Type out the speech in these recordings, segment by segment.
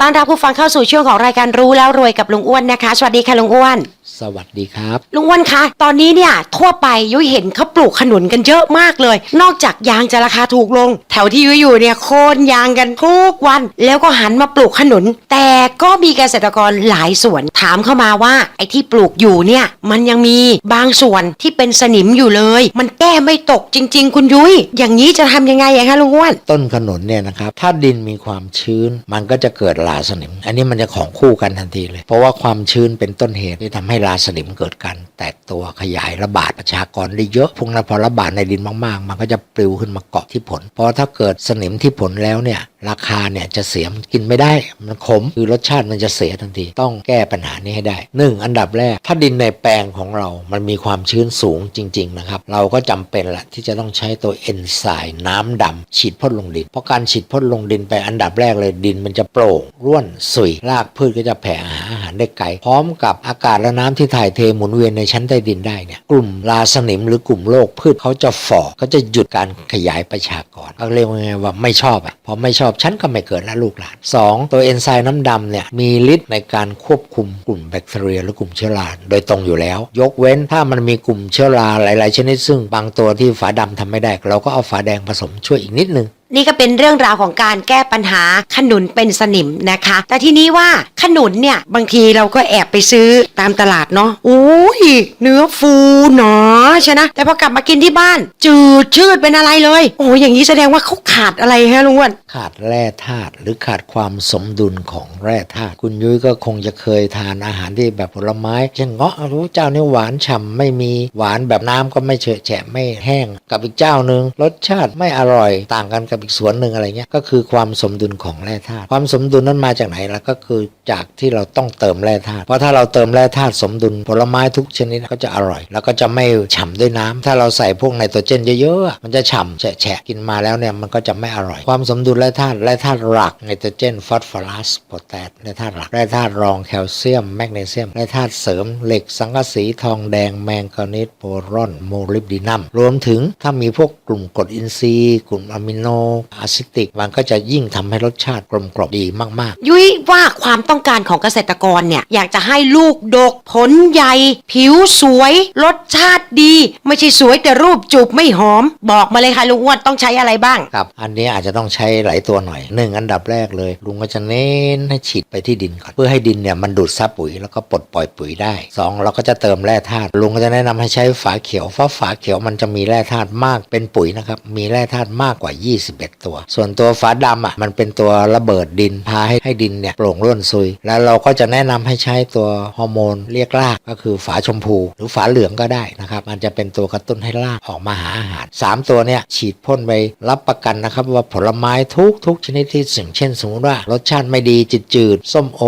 ต้อนรับผู้ฟังเข้าสู่ช่วงของรายการรู้แล้วรวยกับลุงอ้วนนะคะ สวัสดีค่ะลุงอ้วนสวัสดีครับ ลุงอ้วนคะ ตอนนี้เนี่ยทั่วไปยุ้ยเห็นเขาปลูกขนุนกันเยอะมากเลย นอกจากยางจะราคาถูกลง แถวที่ยุ้ยอยู่เนี่ยโค่นยางกันทุกวัน แล้วก็หันมาปลูกขนุน แต่ก็มีเกษตรกรหลายส่วนถามเข้ามาว่า ไอ้ที่ปลูกอยู่เนี่ยมันยังมีบางส่วนที่เป็นสนิมอยู่เลย มันแก้ไม่ตกจริง ๆ คุณยุ้ยอย่างนี้จะทำยังไงอะคะลุงอ้วนต้นขนุนเนี่ยนะครับถ้าดินมีความชื้นมันก็จะเกิดราสนิม อันนี้มันจะของคู่กันทันทีเลย เพราะว่าความชื้นเป็นต้นเหตุที่ทำใให้ราสนิมเกิดการแตกตัวขยายระบาดประชากรได้เยอะพวกนั้นพอระบาดในดินมากๆ มันก็จะปลิวขึ้นมาเกาะที่ผลพราะถ้าเกิดสนิมที่ผลแล้วเนี่ยราคาเนี่ยจะเสียมนกินไม่ได้มันขมคือรสชาติมันจะเสียทันทีต้องแก้ปัญหานี้ให้ได้หนึ่งอันดับแรก ถ้าดินในแปลงของเรา มันมีความชื้นสูงจริง ๆ นะครับ เราก็จำเป็นละที่จะต้องใช้ตัวเอนไซม์น้ำดำฉีดพ่นลงดิน เพราะการฉีดพ่นลงดินไปอันดับแรกเลยดินมันจะโปร่งร่วนสุยรากพืชก็จะแผ่หาอาหารได้ไกลพร้อมกับอากาศและน้ำที่ถ่ายเทหมุนเวียนในชั้นใต้ดินได้เนี่ยกลุ่มราสนิมหรือกลุ่มโรคพืชเขาจะฝ่อเขาจะหยุดการขยายประชากรเขาเรียกว่าไงว่าไม่ชอบอะพอไม่ชอบฉันก็ไม่เกิดและลูกหลานสองตัวเอนไซม์น้ำดำเนี่ยมีฤทธิ์ในการควบคุมกลุ่มแบคทีเรียหรือกลุ่มเชื้อราโดยตรงอยู่แล้ว ยกเว้นถ้ามันมีกลุ่มเชื้อราหลาย ๆ ชนิดซึ่งบางตัวที่ฝาดำทำไม่ได้ เราก็เอาฝาแดงผสมช่วยอีกนิดนึง นี่ก็เป็นเรื่องราวของการแก้ปัญหาขนุนเป็นสนิมนะคะ แต่ที่นี้ว่าขนุนเนี่ยบางทีเราก็แอบไปซื้อตามตลาดเนาะโอ้ยเนื้อฟูหนาใช่นะแต่พอกลับมากินที่บ้าน จืดชืดเป็นอะไรเลย โอ้ยอย่างนี้แสดงว่าเขาขาดอะไรฮะลุงอ้วนขาดแร่ธาตุหรือขาดความสมดุลของแร่ธาตุคุณยุ้ยก็คงจะเคยทานอาหารที่แบบผลไม้เช่นเงาะรู้เจ้านี่หวานฉ่ำไม่มีหวานแบบน้ำก็ไม่เฉอะแฉะไม่แห้ง กับอีกเจ้าหนึ่งรสชาติไม่อร่อยต่างกันกับอีกสวนหนึ่งอะไรเงี้ยก็คือความสมดุลของแร่ธาตุความสมดุลนั้นมาจากไหนล่ะก็คือจากที่เราต้องเติมแร่ธาตุเพราะถ้าเราเติมแร่ธาตุสมดุลผลไม้ทุกชนิดก็จะอร่อย แล้วก็จะไม่ฉ่ำด้วยน้ำถ้าเราใส่พวกไนโตรเจนเยอะๆมันจะฉ่ำแฉะกินมาแล้วเนี่ยมันก็จะไม่อร่อย ความสมดุลแร่ธาตุแร่ธาตุหลักไนโตรเจนฟอสฟอรัสโพแทสแร่ธาตุหลักแร่ธาตุรองแคลเซียมแมกนีเซียมแร่ธาตุเสริมเหล็กสังกะสีทองแดงแมงกานีสโบรอนโมลิบดีนัมรวมถึงถ้ามีพวกกลุ่มกรดอินทรีย์ กลุ่มอะมิโนอะซิติก มันก็จะยิ่งทำให้รสชาติกลมกล่อมดีมากยุ้ยว่าความต้องการของเกษตรกรเนี่ยอยากจะให้ลูกดก ผลใหญ่ ผิวสวย รสชาติดี ไม่ใช่สวยแต่รูปจูบไม่หอม บอกมาเลยค่ะลุงอ้วนต้องใช้อะไรบ้างๆครับอันนี้อาจจะต้องใช้หลายตัวหน่อยหนึ่งอันดับแรกเลย ลุงก็จะเน้นให้ฉีดไปที่ดินก่อนเพื่อให้ดินเนี่ยมันดูดซับปุ๋ยแล้วก็ปลดปล่อยปุ๋ยได้สองเราก็จะเติมแร่ธาตุลุงก็จะแนะนำให้ใช้ฝาเขียวเพราะฝาเขียวมันจะมีแร่ธาตุมากเป็นปุ๋ยนะครับมีแร่ธาตุมากกว่า21ตัว ส่วนตัวฝาดำอะมันเป็นตัวระเบิดดินพาให้ให้ดินเนี่ยโปร่งร่วนซุย แล้วเราก็จะแนะนำให้ใช้ตัวฮอร์โมนเรียกรากก็คือฝาชมพู หรือฝาเหลืองก็ได้นะครับมันจะเป็นตัวกระตุ้นให้รากออกมาหาอาหาร 3 ตัวเนี่ยฉีดพ่นไปรับประกันนะครับว่าผลไม้ทุกทุกชนิดที่สิ่งเช่นสมมติว่ารสชาติไม่ดีจืดจืดๆส้มโอ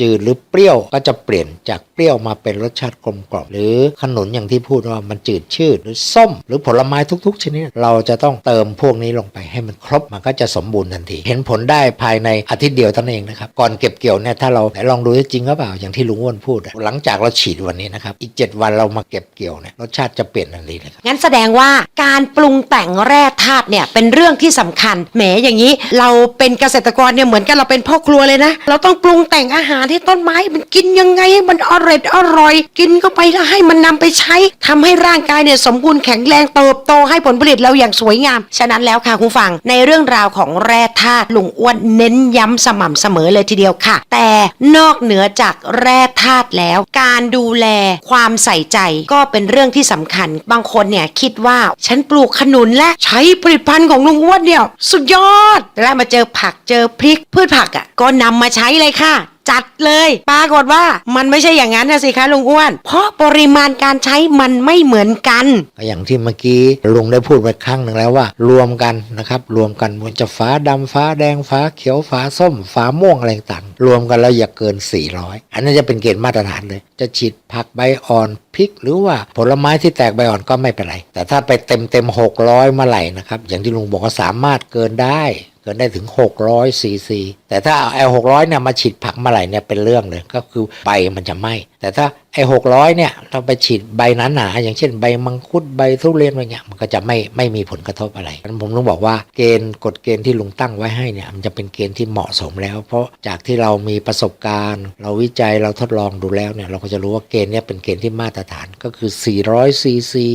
จืดหรือเปรี้ยวก็จะเปลี่ยนจากเปรี้ยวมาเป็นรสชาติกลมกล่อมหรือขนุนอย่างที่พูดว่ามันจืดชืดหรือส้ม หรือผลไม้ทุก ๆ ชนิดเราจะต้องเติมพวกนี้ลงไปให้มันครบมันก็จะสมบูรณ์ทันที เห็นผลได้ภายในอาทิตย์เดียวเท่านั้นเองนะครับ ก่อนเก็บเกี่ยวเนี่ยถ้าเราไหนลองดูจริงหรือเปล่าอย่างที่ลุงอ้วนพูด หลังจากเราฉีดวันนี้นะครับอีก 7 วันเรามาเก็บเกี่ยวเนี่ยรสชาติจะเปลี่ยนทันทีเลยครับงั้นแสดงว่าการปรุงแต่งแร่ธาตุเนี่ยเป็นเรื่องที่สำคัญแหมอย่างนี้ เราเป็นเกษตรกรเนี่ยเหมือนกันเราเป็นพ่อครัวเลยนะ เราต้องปรุงแต่งอาหารที่ต้นไม้มันกินยังไงให้มันอร่อยอร่อย กินเข้าไปแล้วให้มันนำไปใช้ทำให้ร่างกายเนี่ยสมบูรณ์แข็งแรงเติบโตให้ผลผลิตเราอย่างสวยงาม ฉะนั้นแล้วค่ะคุณฟังในเรื่องราวของแร่ธาตุลุงอ้วนเน้นย้ำสม่ำเสมอเลยทีเดียวค่ะ แต่นอกเหนือจากแร่ธาตุแล้ว การดูแลความใส่ใจก็เป็นเรื่องที่สำคัญ บางคนเนี่ยคิดว่าฉันปลูกขนุนและใช้ผลิตภัณฑ์ของลุงอ้วนเนี่ย สุดยอด แล้วมาเจอผักเจอพริกพืชผักอะก็นำมาใช้เลยค่ะ จัดเลย ปรากฏว่ามันไม่ใช่อย่างนั้นนะสิคะลุงอ้วน เพราะปริมาณการใช้มันไม่เหมือนกัน อย่างที่เมื่อกี้ลุงได้พูดไปครั้งหนึ่งแล้วว่า รวมกันนะครับรวมกันมันจะฟ้าดำฟ้าแดงฟ้าเขียวฟ้าส้ม ฟ้าม่วงอะไรต่างๆรวมกันแล้วอย่าเกิน 400 อันนั้นจะเป็นเกณฑ์มาตรฐานเลย จะฉีดผักใบอ่อนพริก หรือว่าผลไม้ที่แตกใบอ่อนก็ไม่เป็นไร แต่ถ้าไปเต็มเต็มๆ600เมื่อไหร่นะครับอย่างที่ลุงบอกว่าสามารถเกินได้ นได้ถึง 600ซีซีแต่ถ้าเอา600เนี่ยมาฉีดผักเมื่อไหร่เนี่ยเป็นเรื่องเลย ก็คือใบมันจะไหม้ แต่ถ้าไอ้หกร้อยเนี่ยเราไปฉีดใบนั้นหนาอย่างเช่นใบมังคุดใบทุเรียนอะไรเงี้ยมันก็จะไม่ไม่มีผลกระทบอะไรนั้นผมต้องบอกว่าเกณฑ์กฎเกณฑ์ที่ลุงตั้งไว้ให้เนี่ยมันจะเป็นเกณฑ์ที่เหมาะสมแล้ว เพราะจากที่เรามีประสบการณ์ เราวิจัยเราทดลองดูแล้วเนี่ยเราก็จะรู้ว่าเกณฑ์เนี่ยเป็นเกณฑ์ที่มาตรฐานก็คือ 400ซีซี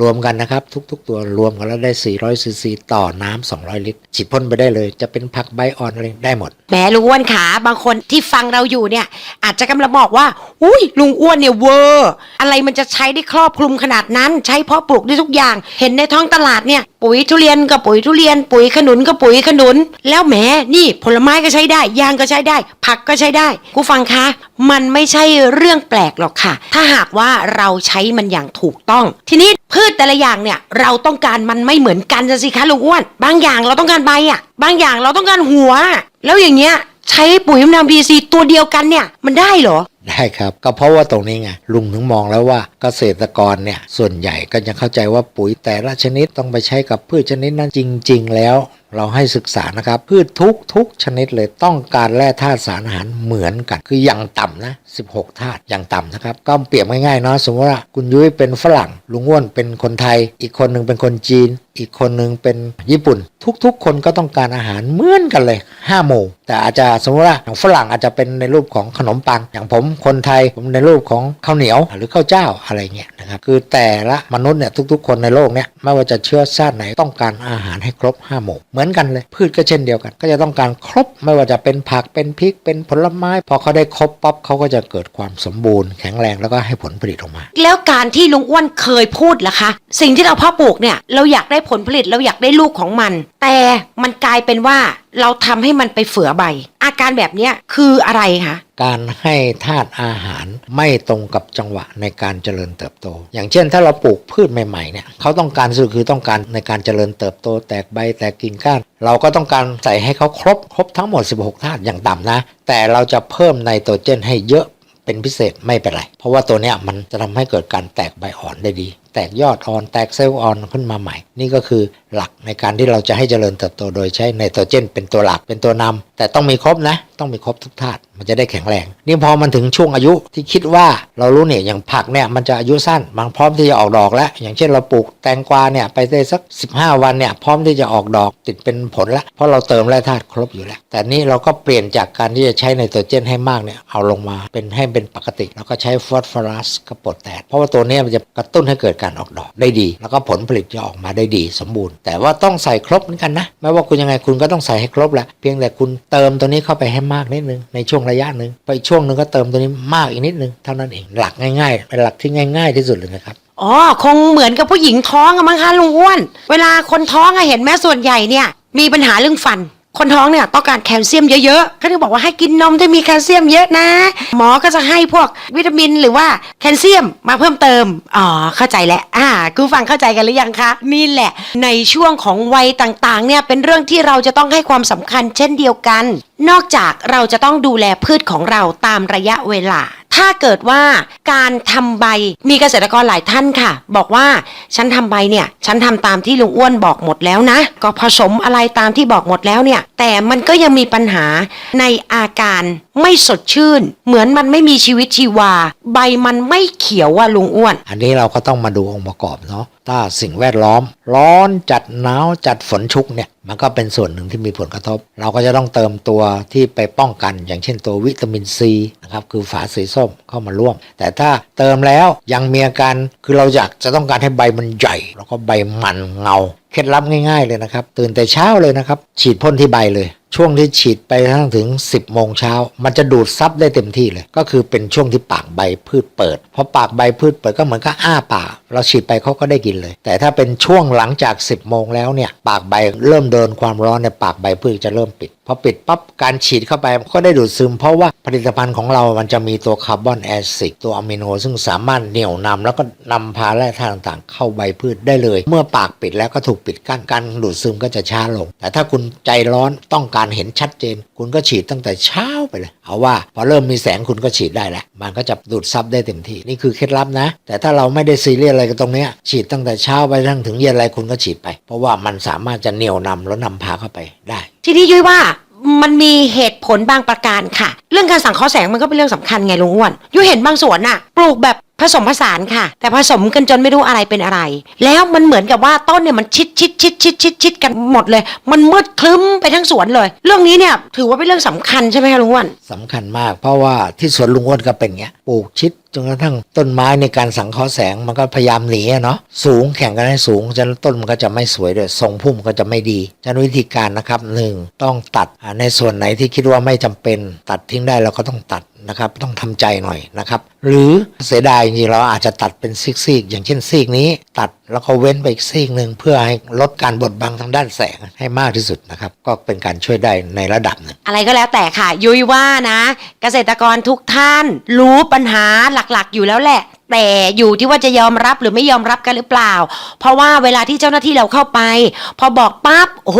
รวมกันนะครับ ทุก ๆ ตัวรวมกันแล้วได้ 400ซีซีต่อน้ำ200 ลิตรฉีดพ่นไปได้เลย จะเป็นผักใบอ่อนอะไรได้หมด แม้ลุงอ้วนขาบางคนที่ฟังเราอยู่เนี่ย อาจจะกำลังบอกว่า อุ้ยลุงอ้วนเนี่ยเวอร์อะไรมันจะใช้ได้ครอบคลุมขนาดนั้น ใช้เพาะปลูกได้ทุกอย่าง เห็นในท้องตลาดเนี่ย ปุ๋ยทุเรียนก็ปุ๋ยทุเรียน ปุ๋ยขนุนก็ปุ๋ยขนุน แล้วแหมนี่ผลไม้ก็ใช้ได้ยางก็ใช้ได้ ผักก็ใช้ได้ผู้ฟังคะ มันไม่ใช่เรื่องแปลกหรอกค่ะ ถ้าหากว่าเราใช้มันอย่างถูกต้อง ทีนี้พืชแต่ละอย่างเนี่ยเราต้องการมันไม่เหมือนกันสิคะลุงอ้วนบางอย่างเราต้องการใบอะ บางอย่างเราต้องการหัว แล้วอย่างเงี้ยใช้ปุ๋ยน้ำมันพีซีตัวเดียวกันเนี่ยมันได้เหรอ ได้ครับก็เพราะว่าตรงนี้ไงลุงถึงมองแล้วว่าเกษตรกรเนี่ยส่วนใหญ่ก็ยังเข้าใจว่าปุ๋ยแต่ละชนิดต้องไปใช้กับพืชชนิดนั้นจริง ๆ แล้ว เราให้ศึกษานะครับพืชทุกทุกชนิดเลยต้องการแร่ธาตุสารอาหารเหมือนกัน คืออย่างต่ำนะ16ธาตุอย่างต่ำนะครับ ก็เปรียบง่ายๆเนาะสมมติว่าคุณยุ้ยเป็นฝรั่ง ลุงอ้วนเป็นคนไทย อีกคนหนึ่งเป็นคนจีน อีกคนหนึ่งเป็นญี่ปุ่น ทุกๆ คนก็ต้องการอาหารเหมือนกันเลย5หมู่แต่อาจจะสมมติว่าอย่างฝรั่งอาจจะเป็นในรูปของขนมปัง อย่างผมคนไทยผมในรูปของข้าวเหนียวหรือข้าวเจ้าอะไรเงี้ยนะครับคือแต่ละมนุษย์เนี่ยทุก ๆ คนในโลกเนี่ยไม่ว่าจะเชื้อชาติไหนต้องการอาหารให้ครบ5หมู่เมือนกันเลย พืชก็เช่นเดียวกัน ก็จะต้องการครบไม่ว่าจะเป็นผักเป็นพริกเป็นผลไม้พอเขาได้ครบปั๊บเขาก็จะเกิดความสมบูรณ์แข็งแรงแล้วก็ให้ผลผลิตออกมา แล้วการที่ลุงอ้วนเคยพูดล่ะคะ สิ่งที่เราเพาะปลูกเนี่ยเราอยากได้ผลผลิตเราอยากได้ลูกของมัน แต่มันกลายเป็นว่าเราทำให้มันไปเฟือใบ อาการแบบเนี้ยคืออะไรคะการให้ธาตุอาหารไม่ตรงกับจังหวะในการเจริญเติบโต อย่างเช่น ถ้าเราปลูกพืชใหม่ๆเนี่ยเขาต้องการสุดคือต้องการในการเจริญเติบโต แตกใบแตกกิ่งก้าน เราก็ต้องการใส่ให้เขาครบครบทั้งหมด 16 ธาตุอย่างต่ำนะ แต่เราจะเพิ่มไนโตรเจนให้เยอะเป็นพิเศษไม่เป็นไรเพราะว่าตัวเนี้ยมันจะทำให้เกิดการแตกใบอ่อนได้ดี แตกยอดอ่อนแตกเซลล์อ่อนขึ้นมาใหม่ นี่ก็คือหลักในการที่เราจะให้เจริญเติบโตโดยใช้ไนโตรเจน เป็นตัวหลักเป็นตัวนำแต่ต้องมีครบนะ ต้องมีครบทุกธาตุมันจะได้แข็งแรง นี่พอมันถึงช่วงอายุที่คิดว่าเรารู้เนี่ยอย่างผักเนี่ยมันจะอายุสั้นบางพร้อมที่จะออกดอกแล้ว อย่างเช่นเราปลูกแตงกวาเนี่ยไปได้สัก 15 วันเนี่ยพร้อมที่จะออกดอกติดเป็นผลล้วเพราะเราเติมแร่ธาตุครบอยู่แล้ว แต่นี่เราก็เปลี่ยนจากการที่จะใช้ไนโตรเจนให้มากเนี่ยเอาลงมาเป็นให้เป็นปกติ แล้วก็ใช้ฟอสฟอรัสกับโพแทสเพราะว่าตัวนี้มันจะกระตุ้นให้เกิดการออกดอกได้ดี แล้วก็ผลผลิตจะออกมาได้ดีสมบูรณ์ แต่ว่าต้องใส่ครบเหมือนกันนะไม่ว่าคุณยังไงคุณก็ต้องใส่ให้ครบแหละเพียงแต่คุณเติมตัวนี้เข้าไปให้มากนิดนึงในช่วงระยะหนึ่งไปช่วงหนึ่งก็เติมตัวนี้มากอีกนิดนึงเท่านั้นเองหลักง่ายๆเป็นหลักที่ง่าย ๆ ที่สุดเลยนะครับอ๋อคงเหมือนกับผู้หญิงท้องอะมั้งคะลุงอ้วน เวลาคนท้องอะเห็นแม่ส่วนใหญ่เนี่ยมีปัญหาเรื่องฟัน คนท้องเนี่ยต้องการแคลเซียมเยอะๆเขาถึงบอกว่าให้กินนมที่มีแคลเซียมเยอะนะ หมอก็จะให้พวกวิตามินหรือว่าแคลเซียมมาเพิ่มเติม อ๋อ เข้าใจแล้ว อ่าคุณฟังเข้าใจกันหรือยังคะ นี่แหละ ในช่วงของวัยต่างๆ เนี่ยเป็นเรื่องที่เราจะต้องให้ความสำคัญเช่นเดียวกัน นอกจากเราจะต้องดูแลพืชของเราตามระยะเวลา ถ้าเกิดว่าการทำใบมีเกษตรกรหลายท่านค่ะ บอกว่าฉันทำใบเนี่ย ฉันทำตามที่ลุงอ้วนบอกหมดแล้วนะ ก็ผสมอะไรตามที่บอกหมดแล้วเนี่ย แต่มันก็ยังมีปัญหาในอาการ ไม่สดชื่น เหมือนมันไม่มีชีวิตชีวา ใบมันไม่เขียวว่าลุงอ้วน อันนี้เราก็ต้องมาดูองค์ประกอบเนาะถ้าสิ่งแวดล้อม ร้อนจัดหนาวจัดฝนชุกเนี่ยมันก็เป็นส่วนหนึ่งที่มีผลกระทบ เราก็จะต้องเติมตัวที่ไปป้องกัน อย่างเช่นตัววิตามินซีนะครับคือฝาสีส้มเข้ามาร่วม แต่ถ้าเติมแล้วยังมีอาการคือเราอยากจะต้องการให้ใบมันใหญ่ แล้วก็ใบมันเงาเคล็ดลับง่ายๆเลยนะครับ ตื่นแต่เช้าเลยนะครับ ฉีดพ่นที่ใบเลย ช่วงที่ฉีดไปทั้งถึง 10 โมงเช้า มันจะดูดซับได้เต็มที่เลย ก็คือเป็นช่วงที่ปากใบพืชเปิดพอปากใบพืชเปิดก็เหมือนกับอ้าปาก เราฉีดไปเขาก็ได้กินเลย แต่ถ้าเป็นช่วงหลังจาก 10 โมงแล้วเนี่ยปากใบเริ่มเดินความร้อนในยปากใบพืชจะเริ่มปิดพอปิดปั๊บการฉีดเข้าไปก็ได้ดูดซึม เพราะว่าผลิตภัณฑ์ของเรามันจะมีตัวคาร์บอนแอซิดตัวอะมิโนซึ่งสามารถเหนี่ยวนำแล้วก็นำพาแร่ธาตุต่างๆ เข้าใบพืชได้เลย เมื่อปากปิดแล้วก็ถูกปิดกั้นการดูดซึมก็จะช้าลง แต่ถ้าคุณใจร้อนต้องการการเห็นชัดเจน คุณก็ฉีดตั้งแต่เช้าไปเลย เอาว่าพอเริ่มมีแสงคุณก็ฉีดได้แหละมันก็จะดูดซับได้เต็มที่นี่คือเคล็ดลับนะ แต่ถ้าเราไม่ได้ซีเรียสอะไรกับตรงนี้ฉีดตั้งแต่เช้าไปทั้งถึงเย็นอะไรคุณก็ฉีดไป เพราะว่ามันสามารถจะเหนี่ยวนำแล้วนำพาเข้าไปได้ ทีนี้ยุ้ยว่ามันมีเหตุผลบางประการค่ะ เรื่องการสังเคราะห์แสงมันก็เป็นเรื่องสำคัญไงลุงอ้วนยุ้ยเห็นบางสวนน่ะ ปลูกแบบ ผสมผสานค่ะ แต่ผสมกันจนไม่รู้อะไรเป็นอะไร แล้วมันเหมือนกับว่าต้นเนี่ยมันชิดชิดชิดชิดชิดชิดกันหมดเลย มันมืดคลึ้มไปทั้งสวนเลย เรื่องนี้เนี่ยถือว่าเป็นเรื่องสำคัญใช่ไหมคะลุงอ้วนสำคัญมาก เพราะว่าที่สวนลุงอ้วนก็เป็นเงี้ยปลูกชิดจนกระทั่งต้นไม้ในการสังเคราะห์แสงมันก็พยายามหนีเนาะสูงแข่งกันให้สูงฉะนั้นต้นมันก็จะไม่สวยด้วยทรงพุ่มก็จะไม่ดีฉะนั้นวิธีการนะครับหนึ่งต้องตัดในส่วนไหนที่คิดว่าไม่จำเป็น ตัดทิ้งได้เราก็ต้องตัด นะครับต้องทำใจหน่อยนะครับ หรือเสียดายจริงเราอาจจะตัดเป็นซีกๆอย่างเช่นซีกนี้ ตัดแล้วก็เว้นไปอีกซีกหนึ่งเพื่อให้ลดการบดบังทางด้านแสงให้มากที่สุดนะครับ ก็เป็นการช่วยได้ในระดับหนึ่งอะไรก็แล้วแต่ค่ะ ยุ้ยว่านะ เกษตรกรทุกท่านรู้ปัญหาหลักๆ อยู่แล้วแหละ แต่อยู่ที่ว่าจะยอมรับหรือไม่ยอมรับกันหรือเปล่า เพราะว่าเวลาที่เจ้าหน้าที่เราเข้าไป พอบอกปั๊บโห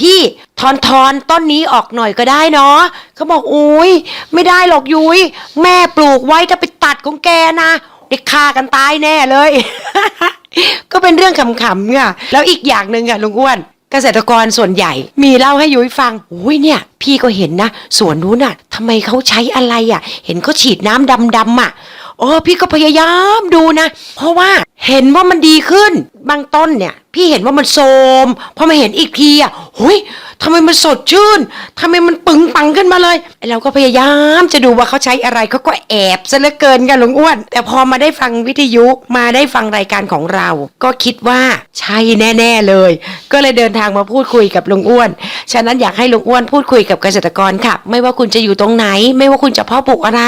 พี่ทอนทอนต้นนี้ออกหน่อยก็ได้เนาะเขาบอกอุ้ยไม่ได้หรอกยุ้ยแม่ปลูกไว้ถ้าไปตัดของแกนะเด็กฆ่ากันตายแน่เลย ก็เป็นเรื่องขำๆค่ะแล้วอีกอย่างหนึ่งค่ะลุงอ้วน เกษตรกรส่วนใหญ่ มีเล่าให้ยุ้ยฟังอุ้ยเนี่ย พี่ก็เห็นนะสวนนู้นน่ะทำไมเขาใช้อะไรอะ เห็นเขาฉีดน้ำดำๆอะโออพี่ก็พยายามดูนะ เพราะว่า เห็นว่ามันดีขึ้น บางต้นเนี่ย พี่เห็นว่ามันโทมพอมาเห็นอีกทีอะหุยทำไมมันสดชื่นทำไมมันปึงปังขึ้นมาเลยเราก็พยายามจะดูว่าเขาใช้อะไรเขาก็แอบซะเหลือเกินกันหลวงอ้วน แต่พอมาได้ฟังวิทยุมาได้ฟังรายการของเรา ก็คิดว่าใช่แน่ๆเลย ก็เลยเดินทางมาพูดคุยกับลุงอ้วน ฉะนั้นอยากให้ลุงอ้วนพูดคุยกับเกษตรกรค่ะ ไม่ว่าคุณจะอยู่ตรงไหน ไม่ว่าคุณจะเพาะปลูกอะไร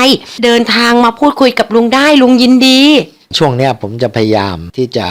เดินทางมาพูดคุยกับลุงได้ลุงยินดี ช่วงนี้ผมจะพยายามที่จะ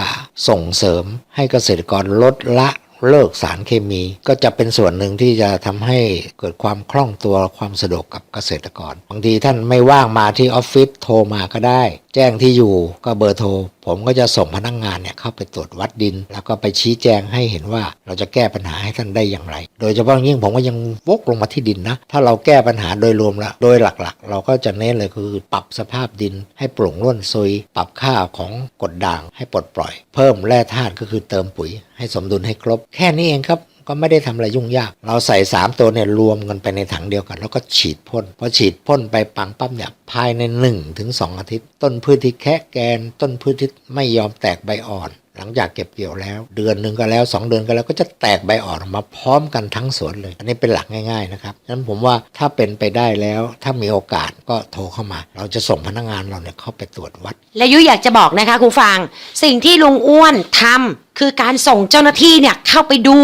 ส่งเสริมให้เกษตรกรลดละเลิกสารเคมีก็จะเป็นส่วนหนึ่งที่จะทำให้เกิดความคล่องตัวความสะดวกกับเกษตรกร บางทีท่านไม่ว่างมาที่ออฟฟิศโทรมาก็ได้แจ้งที่อยู่ก็เบอร์โทร ผมก็จะส่งพนักงงานเนี่ยเข้าไปตรวจวัดดิน แล้วก็ไปชี้แจงให้เห็นว่าเราจะแก้ปัญหาให้ท่านได้อย่างไร โดยเฉพาะยิ่งผมก็ยังวกลงมาที่ดินนะ ถ้าเราแก้ปัญหาโดยรวมแล้วโดยหลักๆ เราก็จะเน้นเลยคือปรับสภาพดินให้โปร่งร่วนซุย ปรับค่าของกดด่างให้ปลดปล่อย เพิ่มแร่ธาตุก็คือเติมปุ๋ย ให้สมดุลให้ครบ แค่นี้เองครับ ก็ไม่ได้ทำอะไรยุ่งยาก เราใส่ 3 ตัวเนี่ยรวมกันไปในถังเดียวกัน แล้วก็ฉีดพ่นพอฉีดพ่นไปปังปั๊บเนี่ยภายใน1ถึง2อาทิตย์ ต้นพืชที่แคะแกน ต้นพืชที่ไม่ยอมแตกใบอ่อน หลังจากเก็บเกี่ยวแล้ว เดือนหนึ่งก็แล้ว 2 เดือนก็แล้วก็จะแตกใบอ่อนออกมาพร้อมกันทั้งสวนเลย อันนี้เป็นหลักง่าย ๆนะครับฉะนั้นผมว่าถ้าเป็นไปได้แล้วถ้ามีโอกาสก็โทรเข้ามา เราจะส่งพนักงานเราเนี่ยเข้าไปตรวจวัด และยุอยากจะบอกนะคะคุณฟัง สิ่งที่ลุงอ้วนทำคือการส่งเจ้าหน้าที่เนี่ยเข้าไปดู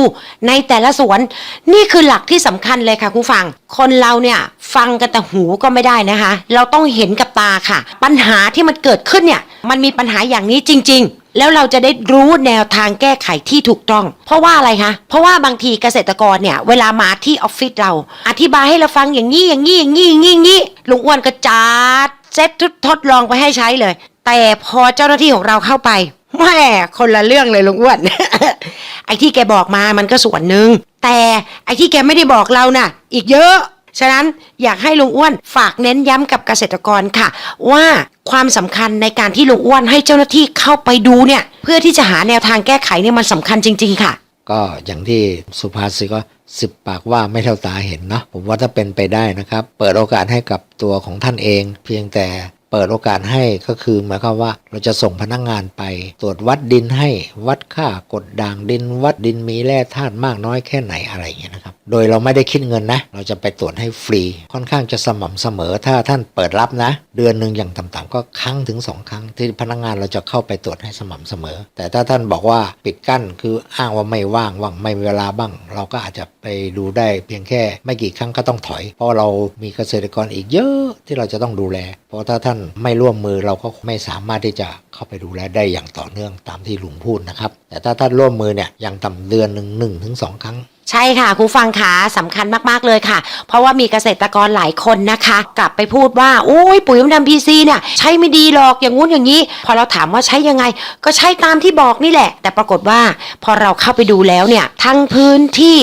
ในแต่ละสวน นี่คือหลักที่สำคัญเลยค่ะคุณฟัง คนเราเนี่ยฟังกันแต่หูก็ไม่ได้นะคะ เราต้องเห็นกับตาค่ะ ปัญหาที่มันเกิดขึ้นเนี่ยมันมีปัญหาอย่างนี้จริง ๆ แล้วเราจะได้รู้แนวทางแก้ไขที่ถูกต้อง เพราะว่าอะไรคะ เพราะว่าบางทีเกษตรกรเนี่ยเวลามาที่ออฟฟิศเรา อธิบายให้เราฟังอย่างนี้อย่างนี้อย่างนี้อย่างนี้อย่างนี้ลุงอ้วนก็จัดเซตทดลองไปให้ใช้เลย แต่พอเจ้าหน้าที่ของเราเข้าไปแหม่คนละเรื่องเลยลุงอ้วนไอ้ที่แกบอกมามันก็ส่วนหนึ่งแต่ไอ้ที่แกไม่ได้บอกเราน่ะ อีกเยอะ ฉะนั้นอยากให้ลุงอ้วนฝากเน้นย้ำกับเกษตรกรค่ะ ว่าความสำคัญในการที่ลุงอ้วนให้เจ้าหน้าที่เข้าไปดูเนี่ย เพื่อที่จะหาแนวทางแก้ไขเนี่ยมันสำคัญจริง ๆ ค่ะ ก็อย่างที่สุภาษิตก็สิบปากว่าไม่เท่าตาเห็นเนาะผมว่าถ้าเป็นไปได้นะครับ เปิดโอกาสให้กับตัวของท่านเอง เพียงแต่เปิดโอกาสให้ก็คือหมายความว่าเราจะส่งพนักงงานไป ตรวจวัดดินให้วัดค่ากดด่างดิน วัดดินมีแร่ธาตุมากน้อยแค่ไหนอะไรอย่างเงี้ยนะครับ โดยเราไม่ได้คิดเงินนะ เราจะไปตรวจให้ฟรี ค่อนข้างจะสม่ำเสมอถ้าท่านเปิดรับนะ เดือนหนึ่งอย่างต่ำๆก็ครั้งถึงสองครั้ง ที่พนักงานเราจะเข้าไปตรวจให้สม่ำเสมอ แต่ถ้าท่านบอกว่าปิดกั้นคืออ้างว่าไม่ว่างว่างไม่มีเวลาบ้าง เราก็อาจจะไปดูได้เพียงแค่ไม่กี่ครั้งก็ต้องถอย เพราะเรามีเกษตรกรอีกเยอะที่เราจะต้องดูแล เพราะถ้าท่านไม่ร่วมมือเราก็ไม่สามารถที่จะเข้าไปดูแลได้อย่างต่อเนื่องตามที่ลุงพูดนะครับ แต่ถ้าท่านร่วมมือเนี่ยอย่างต่ำเดือนหนึ่งหนึ่งถึงสองครั้ง ใช่ค่ะครูฟังขาสำคัญมาก ๆ เลยค่ะ เพราะว่ามีเกษตรกรหลายคนนะคะ กลับไปพูดว่าโอ้ยปุ๋ยมะดำพีซีเนี่ยใช้ไม่ดีหรอกอย่างงู้นอย่างนี้ พอเราถามว่าใช้ยังไง ก็ใช้ตามที่บอกนี่แหละ แต่ปรากฏว่าพอเราเข้าไปดูแล้วเนี่ยทั้งพื้นที่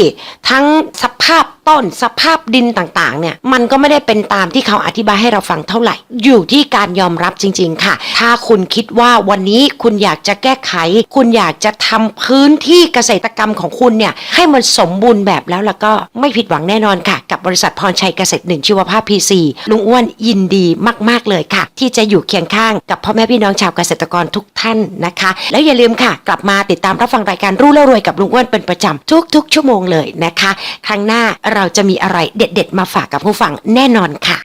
ทั้งสภาพต้นสภาพดินต่างๆ เนี่ยมันก็ไม่ได้เป็นตามที่เขาอธิบายให้เราฟังเท่าไหร่ อยู่ที่การยอมรับจริง ๆ ค่ะ ถ้าคุณคิดว่าวันนี้คุณอยากจะแก้ไข คุณอยากจะทำพื้นที่เกษตรกรรมของคุณเนี่ยให้มันสมบูรณ์แบบแล้วแล้วก็ไม่ผิดหวังแน่นอนค่ะ กับบริษัทพรชัยเกษตรหนึ่งชีวภาพ PC ลุงอ้วนยินดีมาก ๆ เลยค่ะ ที่จะอยู่เคียงข้างกับพ่อแม่พี่น้องชาวเกษตรกรทุกท่านนะคะ แล้วอย่าลืมค่ะ กลับมาติดตามรับฟังรายการรู้แล้วรวยกับลุงอ้วนเป็นประจำทุก ๆ ชั่วโมงเลยนะคะ ครั้งหน้าเราจะมีอะไรเด็ด ๆ มาฝากกับผู้ฟังแน่นอนค่ะ